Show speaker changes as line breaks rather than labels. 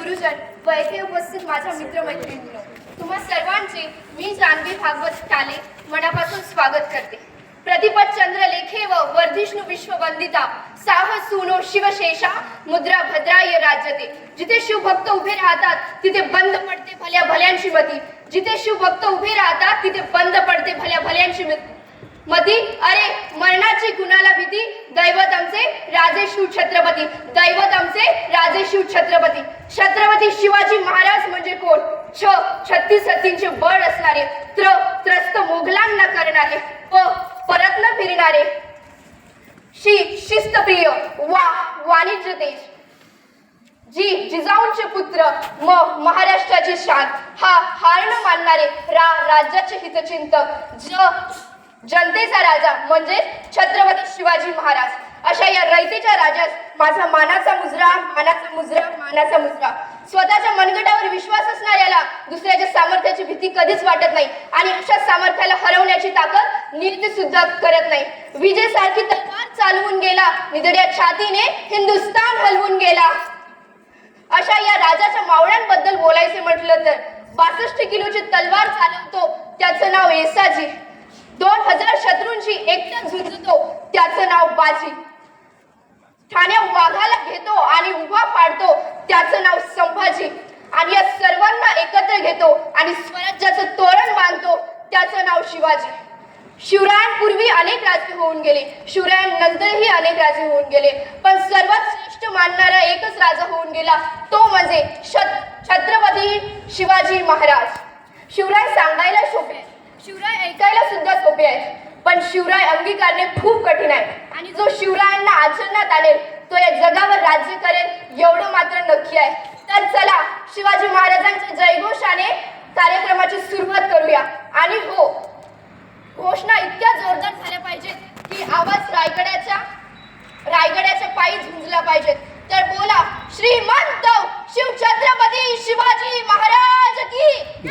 गुरुजन व येथे उपस्थित माझ्या मित्रमैत्रिणींनो तुम्हा सर्वांचे मी जानवी भागवत काले मनापासून स्वागत करते. प्रतिपद चंद्र लेखे व वर्धिष्णू विश्ववंदिता साहस सुनो शिवशेषा मुद्रा भद्राय राज्यते. जिथे शिवभक्त उभे राहतात तिथे बंद पडते भल्या भल्यांची मती. जिथे शिवभक्त उभे राहतात तिथे बंद पडते भल्या भल्यांची मती. मती अरे मरणाची कुणाला भीती दैवत आमचे राजे शिव छत्रपती दैवत आमचे राजे शिव छत्रपती. छत्रपती शिवाजी महाराज म्हणजे कोण? छ छत्तीस हत्तींचे बळ असणारे त्र त्रस्त मोगलांना करणारे प परत न फिरणारे. शी शिस्तप्रिय वा वाणिज्य देश. जी जिजाऊंचे पुत्र म महाराष्ट्राची शान. हा हार न मानणारे रा राज्याचे हितचिंतक. ज जनतेचा राजा म्हणजे छत्रपती शिवाजी महाराज. अशा या रयतेच्या राजास माझा मानाचा मुजरा मानाचा मुजरा मानाचा मुजरा. स्वतःच्या मनगटावर विश्वास असणाऱ्याला दुसऱ्याच्या सामर्थ्याची भीती कधीच वाटत नाही आणि अशा सामर्थ्याला हरवण्याची ताकद निर्ती सुद्धा करत नाही. विजेसारखी तलवार चालवून गेला निधड्या छातीने हिंदुस्तान हलवून गेला. अशा या राजाच्या मावळ्यांबद्दल बोलायचे म्हटलं तर बासष्ट किलोची तलवार चालवतो त्याचं नाव येसाजी. दोन हजार शत्रूंशी एकट्यात झुंजतो त्याचं नाव बाजी. ठाणे वाघाला घेतो आणि उभा पाडतो त्याचं नाव संभाजी. आणि या सर्वांना एकत्र घेतो आणि स्वराज्याचं तोरण बांधतो त्याचं नाव शिवाजी. शिवरायांपूर्वी अनेक राजे होऊन गेले शिवरायांनंतरही अनेक राजे होऊन गेले पण सर्वात श्रेष्ठ मानणारा एकच राजा होऊन गेला तो म्हणजे छत्रपती शिवाजी महाराज. शिवराय सांगायला सोपे. शिवराय ऐकायला सुद्धा सोपे आहे पण शिवराय अंगीकारणे खूप कठीण आहे. आणि जो शिवरायांना आचरणात आणेल तो या जगावर राज्य करेल एवढं मात्र नक्की आहे. तर चला शिवाजी महाराजांच्या जयघोषाने कार्यक्रमाची सुरुवात करूया. आणि हो घोषणा इतक्या जोरदार झाल्या पाहिजेत की आवाज रायगडाच्या रायगडाच्या पायी झुंजला पाहिजेत. तर बोला श्रीमंत शिव छत्रपती शिवाजी महाराज की